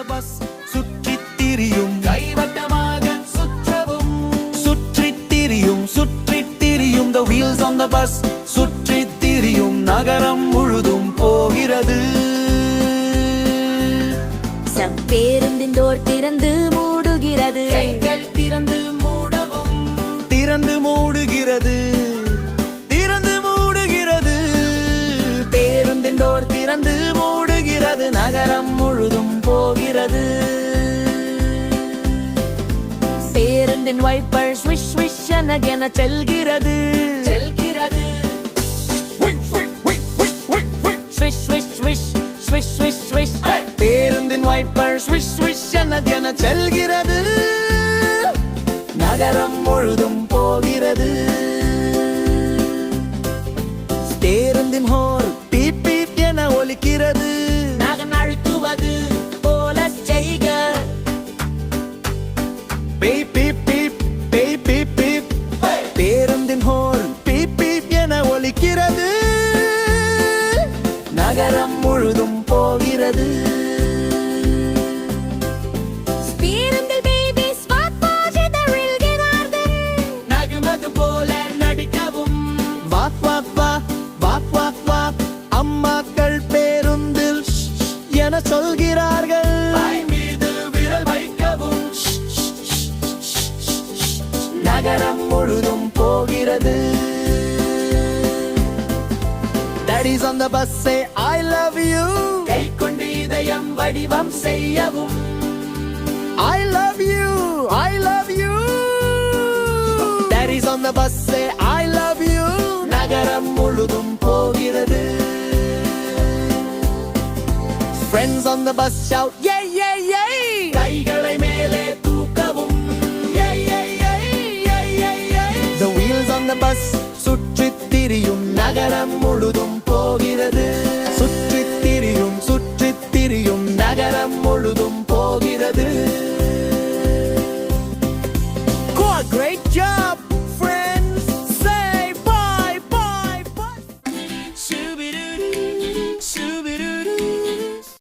அந்த பஸ் சுற்றி திரியும். கைவட்டமாக சுற்றவும். சுற்றி திரியும் சுற்றி திரியும். The wheels on the bus சுற்றி திரியும். நகரம் முழுதும் போகிறது. பேருந்தின் டோர் திறந்து மூடுகிறது. மூடுகிறது நகரம் முழுதும் போகிறது. பேருந்தின் வைப்பர் ஸ்விஷ் ஸ்விஷ் என என செல்கிறது. செல்கிறது. Swish swish swish swish swish swish. பேருந்தின் வைப்பர் ஸ்விஷ் ஸ்விஷ் செல்கிறது. நகரம் முழுதும் போகிறது. பேருந்தின் ஹோர் பீப் பீப் என ஒலிக்கிறது. நகரம் முழுதும் போகிறது. போல நடிக்கவும். வாக் வாக் வா வாக் வாக் வா. அம்மாக்கள் பேருந்தில் என சொல்கிறார்கள். நகரம் முழுதும் போகிறது. Daddy's on the bus say I love you கை கொண்டு இதயம் வடிவம் செய்யவும் I love you I love you Daddy's on the bus say I love you நகரம் முழுதும் போகிறது Friends on the bus shout yay yay yay கைகளை பொழுதும்